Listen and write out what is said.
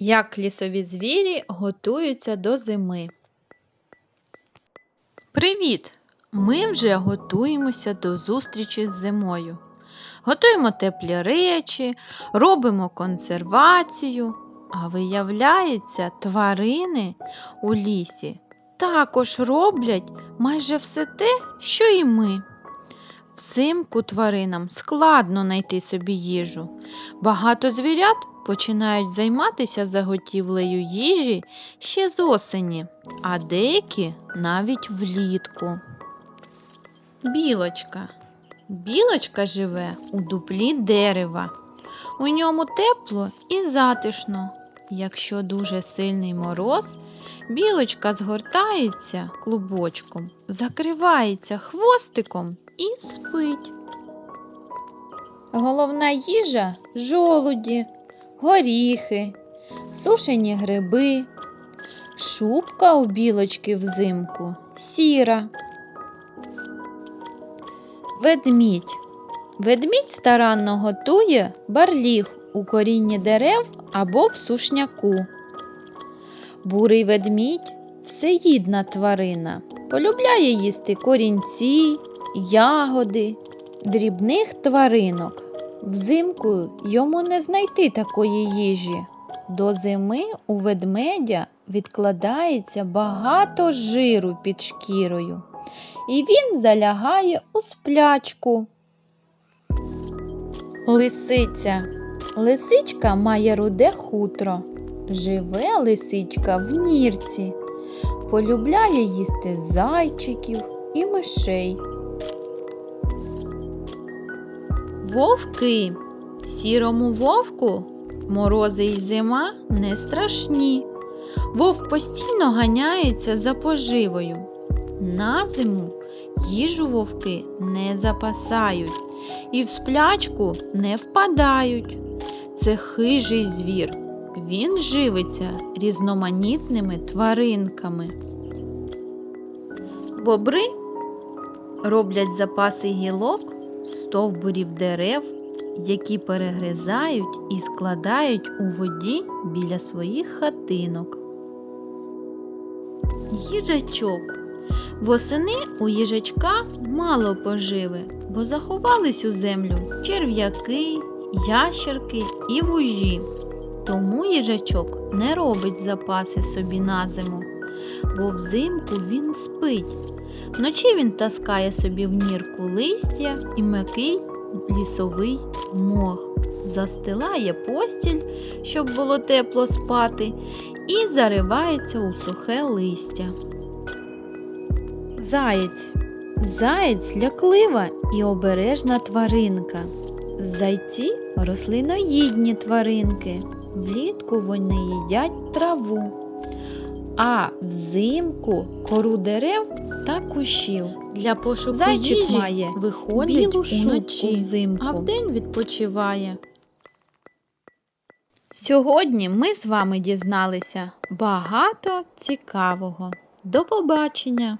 Як лісові звірі готуються до зими. Привіт! Ми вже готуємося до зустрічі з зимою. Готуємо теплі речі, робимо консервацію. А виявляється, тварини у лісі також роблять майже все те, що і ми. Взимку тваринам складно знайти собі їжу. Багато звірят починають займатися заготівлею їжі ще з осені, а деякі навіть влітку. Білочка. Білочка живе у дуплі дерева. У ньому тепло і затишно. Якщо дуже сильний мороз, білочка згортається клубочком, закривається хвостиком і спить. Головна їжа жолуді, горіхи, сушені гриби. Шубка у білочки взимку сіра. Ведмідь. Ведмідь старанно готує барліг у корінні дерев або в сушняку. Бурий ведмідь всеїдна тварина, полюбляє їсти корінці, ягоди, дрібних тваринок. Взимку йому не знайти такої їжі. До зими у ведмедя відкладається багато жиру під шкірою, і він залягає у сплячку. Лисиця. Лисичка має руде хутро. Живе лисичка в нірці. Полюбляє їсти зайчиків і мишей. Вовки. Сірому вовку морози й зима не страшні. Вовк постійно ганяється за поживою. На зиму їжу вовки не запасають і в сплячку не впадають. Це хижий звір. Він живиться різноманітними тваринками. Бобри роблять запаси гілок, стовбурів дерев, які перегризають і складають у воді біля своїх хатинок. Їжачок. Восени у їжачка мало поживи, бо заховались у землю черв'яки, ящерки і вужі. Тому їжачок не робить запаси собі на зиму, бо взимку він спить. Вночі він таскає собі в нірку листя і м'який лісовий мох, застилає постіль, щоб було тепло спати, і заривається у сухе листя. Заєць. Заєць ляклива і обережна тваринка. Зайці рослиноїдні тваринки. Влітку вони їдять траву, а взимку кору дерев та кущів. Для пошуку Зайчик їжі має виходить білу шубку взимку, а вдень відпочиває. Сьогодні ми з вами дізналися багато цікавого. До побачення!